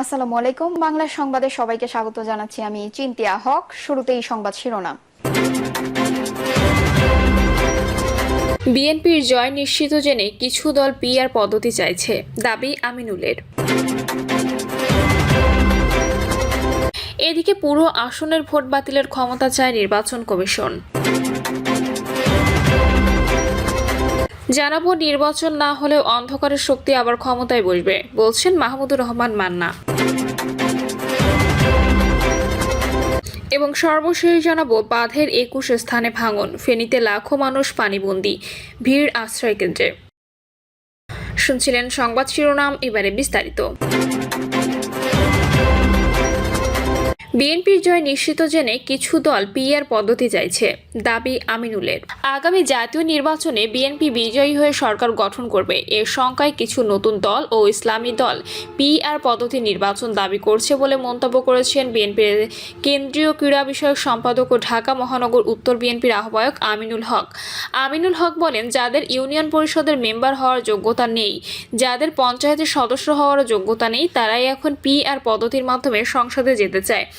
আসসালামু আলাইকুম। বাংলা সংবাদে সবাইকে স্বাগত জানাচ্ছি আমি চিন্তিয়া হক। শুরুতেই সংবাদ শিরোনাম। বিএনপির জয় নিশ্চিত জেনে কিছু দল পিআর পদ্ধতি চাইছে, দাবি আমিনুলের। এদিকে পুরো আসনের ভোট বাতিলের ক্ষমতা চায় নির্বাচন কমিশন। জানাব নির্বাচন না হলেও অন্ধকারের শক্তি আবার ক্ষমতায় বসবে, বলছেন মাহমুদুর রহমান মান্না। এবং সর্বশেষ জানাব, বাঁধের একুশ স্থানে ভাঙন, ফেনীতে লাখো মানুষ পানিবন্দী, ভিড় আশ্রয় কেন্দ্রে। শুনছিলেন সংবাদ শিরোনাম, এবারে বিস্তারিত। বিএনপির জয় নিশ্চিত জেনে কিছু দল পিআর পদ্ধতি চাইছে, দাবি আমিনুলের। আগামী জাতীয় নির্বাচনে বিএনপি বিজয়ী হয়ে সরকার গঠন করবে। এর শঙ্কায় কিছু নতুন দল ও ইসলামী দল পিআর পদ্ধতি নির্বাচন দাবি করছে বলে মন্তব্য করেছেন বিএনপির কেন্দ্রীয় ক্রীড়া বিষয়ক সম্পাদক ও ঢাকা মহানগর উত্তর বিএনপির আহ্বায়ক আমিনুল হক। আমিনুল হক বলেন, যাদের ইউনিয়ন পরিষদের মেম্বার হওয়ার যোগ্যতা নেই, যাদের পঞ্চায়েতের সদস্য হওয়ার যোগ্যতা নেই, তারাই এখন পিআর পদ্ধতির মাধ্যমে সংসদে যেতে চায়।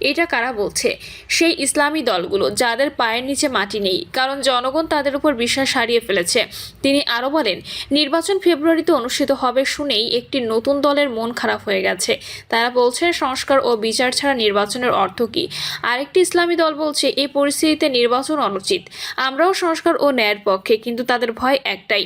এটা কারা বলছে? সেই ইসলামী দলগুলো যাদের পায়ের নিচে মাটি নেই, কারণ জনগণ তাদের উপর বিশ্বাস হারিয়ে ফেলেছে। তিনি আরও বলেন, নির্বাচন ফেব্রুয়ারিতে অনুষ্ঠিত হবে শুনেই একটি নতুন দলের মন খারাপ হয়ে গেছে। তারা বলছে, সংস্কার ও বিচার ছাড়া নির্বাচনের অর্থ কী? আরেকটি ইসলামী দল বলছে এই পরিস্থিতিতে নির্বাচন অনুচিত। আমরাও সংস্কার ও ন্যায়ের পক্ষে, কিন্তু তাদের ভয় একটাই।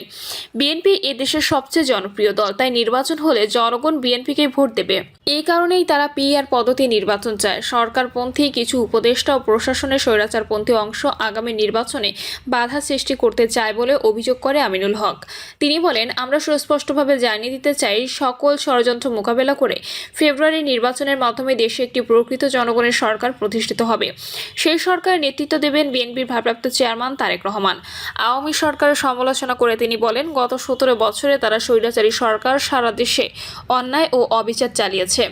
বিএনপি এ দেশের সবচেয়ে জনপ্রিয় দল, তাই নির্বাচন হলে জনগণ বিএনপিকে ভোট দেবে। এই কারণেই তারা পিআর পদ্ধতি নির্বাচন চায়। সরকারপন্থী, কিছু উপদেষ্টা ও প্রশাসনের স্বৈরাচারপন্থী অংশ আগামী নির্বাচনে বাধা সৃষ্টি করতে চায় বলে অভিযোগ করে আমিনুল হক। তিনি বলেন, আমরা সুস্পষ্টভাবে জানিয়ে দিতে চাই, সকল ষড়যন্ত্র মোকাবেলা করে ফেব্রুয়ারি নির্বাচনের মাধ্যমে দেশে একটি প্রকৃত জনগণের সরকার প্রতিষ্ঠিত হবে। সেই সরকারের নেতৃত্ব দেবেন বিএনপির ভারপ্রাপ্ত চেয়ারম্যান তারেক রহমান। আওয়ামী সরকারের সমালোচনা করে তিনি বলেন, গত সতেরো বছরে তারা স্বৈরাচারী সরকার সারা দেশে অন্যায় ও অবিচার চালিয়েছে।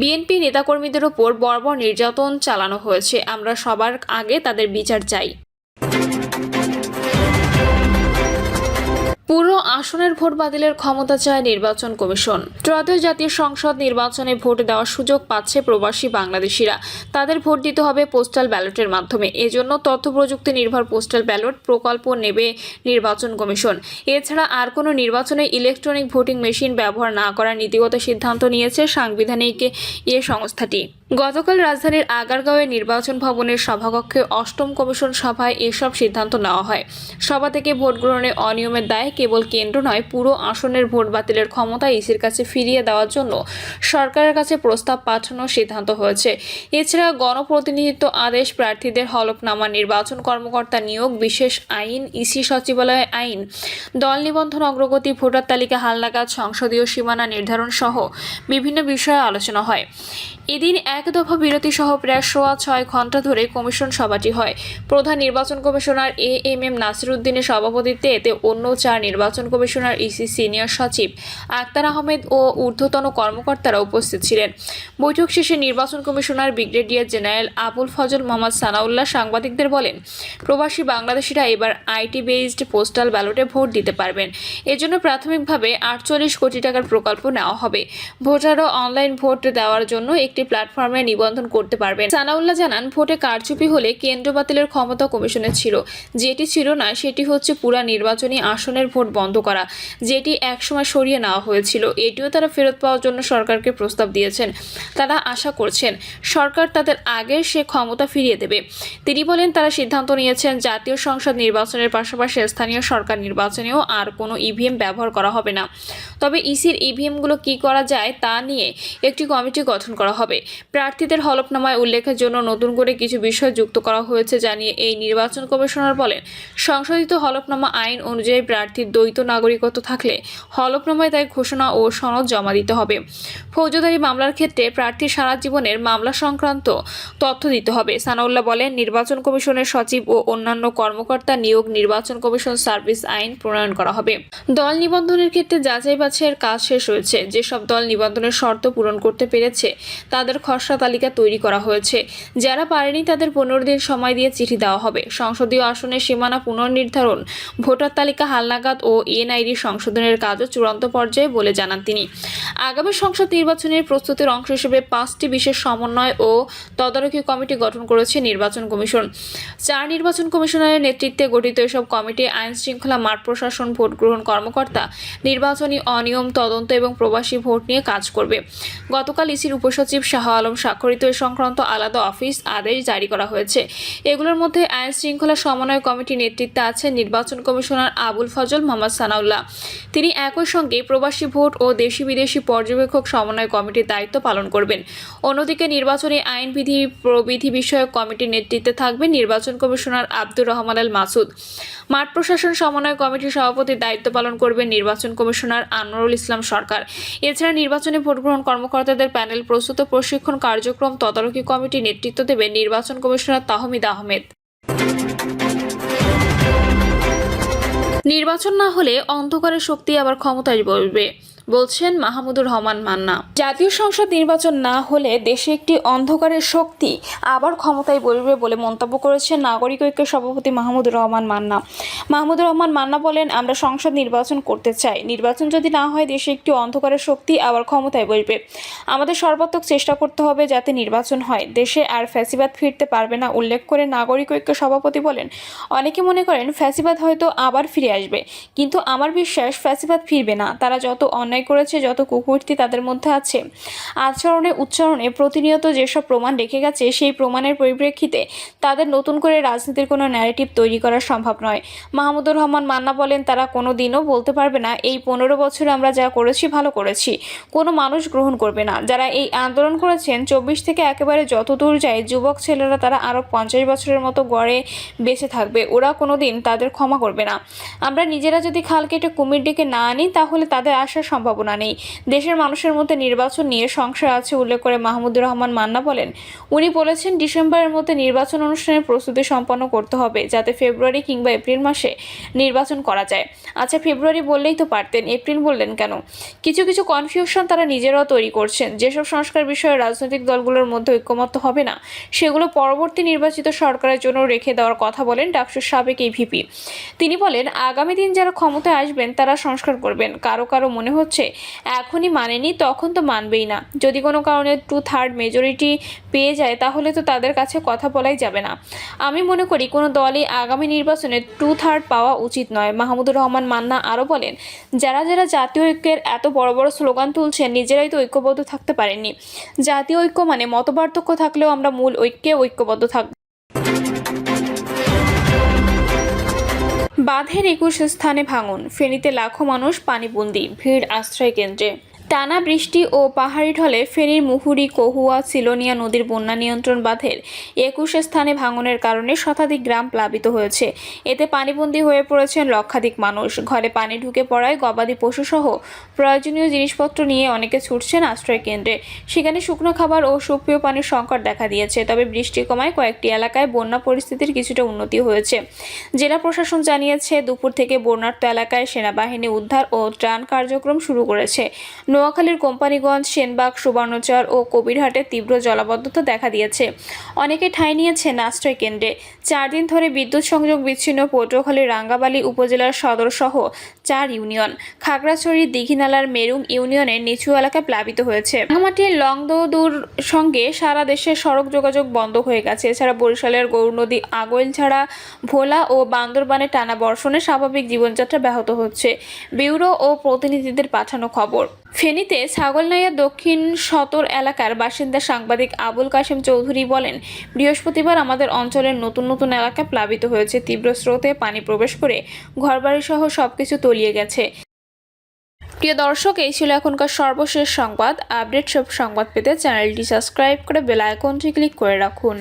বিএনপি নেতাকর্মীদের ওপর বর্বর নির্যাতন চালানো হয়েছে। আমরা সবার আগে তাদের বিচার চাই। পুরো আসনের ভোট বাতিলের ক্ষমতা চায় নির্বাচন কমিশন। ত্রয়োদশ জাতীয় সংসদ নির্বাচনে ভোট দেওয়ার সুযোগ পাচ্ছে প্রবাসী বাংলাদেশিরা। তাদের ভোট দিতে হবে পোস্টাল ব্যালটের মাধ্যমে। এজন্য তথ্য প্রযুক্তি নির্ভর পোস্টাল ব্যালট প্রকল্প নেবে নির্বাচন কমিশন। এছাড়া আর কোনো নির্বাচনে ইলেকট্রনিক ভোটিং মেশিন ব্যবহার না করার নীতিগত সিদ্ধান্ত নিয়েছে সাংবিধানিক এ সংস্থাটি। গতকাল রাজধানীর আগারগাঁওয়ে নির্বাচন ভবনের সভাকক্ষে অষ্টম কমিশন সভায় এসব সিদ্ধান্ত নেওয়া হয়। সভা থেকে ভোট গ্রহণে অনিয়মের দায় কেবল কেন্দ্র নয়, পুরো আসনের ভোট বাতিলের ক্ষমতা ইসির কাছে ফিরিয়ে দেওয়ার জন্য সরকারের কাছে প্রস্তাব পাঠানোর সিদ্ধান্ত হয়েছে। এছাড়া গণপ্রতিনিধিত্ব আদেশ প্রার্থীদের হলফনামা, নির্বাচন কর্মকর্তা নিয়োগ, বিশেষ আইন, ইসি সচিবালয় আইন, দল নিবন্ধন অগ্রগতি, ভোটার তালিকা, হালনাগাদ, সংসদীয় সীমানা নির্ধারণ সহ বিভিন্ন বিষয়ে আলোচনা হয়। এদিন এক দফা বিরতি সহ প্রায় সোয়া ছয় ঘণ্টা ধরে কমিশন সভাটি হয়। প্রধান নির্বাচন কমিশনার এ এম এম নাসিরুদ্দিনের সভাপতিত্বে এতে অন্য চার নির্বাচন কমিশনার ইসি সিনিয়র সচিব আক্তার আহমেদ ও ঊর্ধ্বতন কর্মকর্তারা উপস্থিত ছিলেন। বৈঠক শেষে নির্বাচন commissioner brigadier general Abul Fazal Mohammad Sanaullah সাংবাদিকদের বলেন, প্রবাসী বাংলাদেশিরা এবার আইটি বেসড পোস্টাল ব্যালটে ভোট দিতে পারবেন। এজন্য প্রাথমিকভাবে আটচল্লিশ কোটি টাকার প্রকল্প নেওয়া হবে। ভোটাররা অনলাইন ভোট দেওয়ার জন্য একটি প্ল্যাটফর্মে নিবন্ধন করতে পারবেন। সানাউল্লাহ জানান, ভোটে কারচুপি হলে কেন্দ্র বাতিলের ক্ষমতা কমিশনের ছিল। যেটি ছিল না, সেটি হচ্ছে পুরা নির্বাচনী আসনের ভোট বন্ধ করা, যেটি একসময় সরিয়ে নেওয়া হয়েছিল। এটিও তারা ফেরত পাওয়ার জন্য সরকারকে প্রস্তাব দিয়েছেন। তারা আশা করছেন, সরকার তাদের আগের সে ক্ষমতা ফিরিয়ে দেবে। তিনি বলেন, তারা সিদ্ধান্ত নিয়েছেন, জাতীয় সংসদ নির্বাচনের পাশাপাশি স্থানীয় সরকার নির্বাচনেও আর কোনো ইভিএম ব্যবহার করা হবে না। তবে ইসির ইভিএমগুলো কি করা যায় তা নিয়ে একটি কমিটি গঠন করা হবে। প্রার্থীদের হলফনামায় উল্লেখের জন্য নতুন করে কিছু বিষয় যুক্ত করা হয়েছে, জানিয়ে এই নির্বাচন কমিশনার বলেন, সংশোধিত হলফনামা আইন অনুযায়ী প্রার্থীর দ্বৈত নাগরিকত্ব থাকলে হলফনামায় তাই ঘোষণা ও সনদ জমা দিতে হবে। ফৌজদারি মামলার ক্ষেত্রে প্রার্থীর সারা জীবনের মামলা সংক্রান্ত তথ্য দিতে হবে। সানাউল্লাহ বলেন, নির্বাচন কমিশনের সচিব ও অন্যান্য কর্মকর্তা নিয়োগ নির্বাচন কমিশন সার্ভিস আইন প্রণয়ন করা হবে। দল নিবন্ধনের ক্ষেত্রে যাচাই বাছাইয়ের কাজ শেষ হয়েছে। যেসব দল নিবন্ধনের শর্ত পূরণ করতে পেরেছে, তাদের খসড়া তালিকা তৈরি করা হয়েছে। যারা পারেনি, তাদের পনেরো দিন সময় দিয়ে চিঠি দেওয়া হবে। সংসদীয় আসনের সীমানা পুনর্নির্ধারণ, ভোটার তালিকা হালনাগাদ খাত ও এনআইডি সংশোধনের কাজও চূড়ান্ত পর্যায়ে বলে জানান তিনি। আগামী সংসদ নির্বাচনের প্রস্তুতির অংশ হিসেবে পাঁচটি বিশেষ সমন্বয় ও তদারকি কমিটি গঠন করেছে নির্বাচন কমিশন। চার নির্বাচন কমিশনারের নেতৃত্বে গঠিত এসব কমিটি আইন শৃঙ্খলা মাঠ প্রশাসন ভোট গ্রহণ কর্মকর্তা, নির্বাচনী অনিয়ম তদন্ত এবং প্রবাসী ভোট নিয়ে কাজ করবে। গতকাল ইসির উপসচিব শাহ আলম স্বাক্ষরিত এ সংক্রান্ত আলাদা অফিস আদেশ জারি করা হয়েছে। এগুলোর মধ্যে আইন শৃঙ্খলা সমন্বয় কমিটি নেতৃত্বে আছেন নির্বাচন কমিশনার আবুল ফজল মোহাম্মদ সানাউল্লাহ। তিনি একই সঙ্গে প্রবাসী ভোট ও দেশি বিদেশি পর্যবেক্ষক সমন্বয় কমিটির দায়িত্ব পালন করবেন। অন্যদিকে নির্বাচনী আইন বিধি প্রবিধি বিষয়ক কমিটির নেতৃত্বে থাকবেন নির্বাচন কমিশনার আব্দুর রহমান আল মাসুদ। মাঠ প্রশাসন সমন্বয় কমিটির সভাপতির দায়িত্ব পালন করবেন নির্বাচন কমিশনার আনোয়ারুল ইসলাম সরকার। এছাড়া নির্বাচনে ভোটগ্রহণ কর্মকর্তাদের প্যানেল প্রস্তুত প্রশিক্ষণ কার্যক্রম তদারকি কমিটি নেতৃত্ব দেবেন নির্বাচন কমিশনার তাহমিদ আহমেদ। নির্বাচন না হলে অন্ধকারের শক্তি আবার ক্ষমতায় বসবে বলছেন মাহমুদুর রহমান মান্না। জাতীয় সংসদ নির্বাচন না হলে দেশে একটি অন্ধকারের শক্তি আবার ক্ষমতায় বসবে বলে মন্তব্য করেছেন নাগরিক ঐক্যের সভাপতি মাহমুদুর রহমান মান্না। মাহমুদুর রহমান মান্না বলেন, আমরা সংসদ নির্বাচন করতে চাই। নির্বাচন যদি না হয়, দেশে একটি অন্ধকারের শক্তি আবার ক্ষমতায় বসবে। আমাদের সর্বাত্মক চেষ্টা করতে হবে যাতে নির্বাচন হয়। দেশে আর ফ্যাসিবাদ ফিরতে পারবে না। উল্লেখ করে নাগরিক ঐক্য সভাপতি বলেন, অনেকে মনে করেন ফ্যাসিবাদ হয়তো আবার ফিরে আসবে। কিন্তু আমার বিশ্বাস, ফ্যাসিবাদ ফিরবে না। তারা যত অন্যায় করেছে, যত কুকুর্তি তাদের মধ্যে আছে। আচরণে উচ্চারণে প্রতিনিয়ত যেসব প্রমাণ রেখে গেছে, সেই প্রমাণের পরিপ্রেক্ষিতে তাদের নতুন করে রাজনীতির কোনো ন্যারেটিভ তৈরি করা সম্ভব নয়। মাহমুদুর রহমান মান্না বলেন, তারা কোনো দিনও বলতে পারবে না, এই পনেরো বছরে আমরা যা করেছি, ভালো করেছি। কোনো মানুষ গ্রহণ করবে না। যারা এই আন্দোলন করেছেন, চব্বিশ থেকে একেবারে যত দূর যায়, যুবক ছেলেরা তারা আরও পঞ্চাশ বছরের মতো গড়ে বেঁচে থাকবে। ওরা কোনো দিন তাদের ক্ষমা করবে না। আমরা নিজেরা যদি খাল কেটে কুমির ডেকে না আনি, তাহলে তাদের আসার সম্ভাবনা নেই। দেশের মানুষের মধ্যে নির্বাচন নিয়ে সংশয় আছে, উল্লেখ করে মাহমুদুর রহমান মান্না বলেন। উনি বলেছেন, ডিসেম্বরের মধ্যে নির্বাচন অনুষ্ঠানের প্রস্তুতি সম্পন্ন করতে হবে, যাতে ফেব্রুয়ারি কিংবা এপ্রিল মাসে নির্বাচন করা যায়। আচ্ছা ফেব্রুয়ারি বললেই তো পারতেন, এপ্রিল বললেন কেন? কিছু কিছু কনফিউশন তারা নিজেরাও তৈরি করছেন, যেসব সংস্কার বিষয়ে রাজনৈতিক দলগুলোর মধ্যে ঐক্যমত্য হবে না, সেগুলো পরবর্তী নির্বাচিত সরকারের জন্য রেখে দেওয়ার কথা বলেন ডাকসুর সাবেক এই ভিপি তিনি বলেন, আগামী দিন যারা ক্ষমতায় আসবেন, তারা সংস্কার করবেন, কারও কারও মনে হচ্ছে এখনই মানেনি, তখন তো মানবেই না। যদি কোনো কারণে টু থার্ড মেজরিটি পেয়ে যায়, তাহলে তো তাদের কাছে কথা বলাই যাবে না। আমি মনে করি, কোনো দলই আগামী নির্বাচনে টু থার্ড পাওয়া উচিত নয়। মাহমুদুর রহমান মান্না আরও বলেন, যারা যারা জাতীয় ঐক্যের এত বড় বড় স্লোগান তুলছেন, নিজেরাই তো ঐক্যবদ্ধ থাকতে পারেননি। জাতীয় ঐক্য মানে মতপার্থক্য থাকলেও আমরা মূল ঐক্যে ঐক্যবদ্ধ থাকব বাঁধের একুশ স্থানে ভাঙন। ফেনীতে লাখো মানুষ পানিবন্দি ভিড় আশ্রয় কেন্দ্রে টানা বৃষ্টি ও পাহাড়ি ঢলে ফেনীর মুহুরি, কহুয়া, সিলোনিয়া নদীর বন্যা নিয়ন্ত্রণ বাঁধের একুশ স্থানে ভাঙনের কারণে শতাধিক গ্রাম প্লাবিত হয়েছে। এতে পানিবন্দী হয়ে পড়েছেন লক্ষাধিক মানুষ। ঘরে পানি ঢুকে পড়ায় গবাদি পশুসহ প্রয়োজনীয় জিনিসপত্র নিয়ে অনেকে ছুটছেন আশ্রয় কেন্দ্রে। সেখানে শুকনো খাবার ও সুপ্রিয় পানির সংকট দেখা দিয়েছে। তবে বৃষ্টি কমায় কয়েকটি এলাকায় বন্যা পরিস্থিতির কিছুটা উন্নতি হয়েছে। জেলা প্রশাসন জানিয়েছে, দুপুর থেকে বন্যার্ত এলাকায় সেনাবাহিনী উদ্ধার ও ত্রাণ কার্যক্রম শুরু করেছে। নোয়াখালীর কোম্পানিগঞ্জ, সেনবাগ, সুবর্ণচর ও কবিরহাটে তীব্র জলাবদ্ধতা দেখা দিয়েছে। অনেকে ঠাঁই নিয়েছেন আশ্রয় কেন্দ্রে। চার দিন ধরে বিদ্যুৎ সংযোগ বিচ্ছিন্ন পটুয়াখালী রাঙ্গাবালি উপজেলার সদর সহ চার ইউনিয়ন। খাগড়াছড়ি, দিঘিনালার মেরুং ইউনিয়নের নিচু এলাকা প্লাবিত হয়েছে। রাঙামাটির লংদৌদুর সঙ্গে সারা দেশের সড়ক যোগাযোগ বন্ধ হয়ে গেছে। এছাড়া বরিশালের গৌর নদী আগৈলছাড়া ভোলা ও বান্দরবানে টানা বর্ষণে স্বাভাবিক জীবনযাত্রা ব্যাহত হচ্ছে। ব্যুরো ও প্রতিনিধিদের পাঠানো খবর। ফেনীতে ছাগলনাইয়া দক্ষিণ সতর এলাকার বাসিন্দা সাংবাদিক আবুল কাশেম চৌধুরী বলেন, বৃহস্পতিবার আমাদের অঞ্চলের নতুন নতুন এলাকা প্লাবিত হয়েছে। তীব্র স্রোতে পানি প্রবেশ করে ঘরবাড়ি সহ সবকিছু তলিয়ে গেছে। প্রিয় দর্শক, এই ছিল এখনকার সর্বশেষ সংবাদ। আপডেট সব সংবাদ পেতে চ্যানেলটি সাবস্ক্রাইব করে বেল আইকনটি ক্লিক করে রাখুন।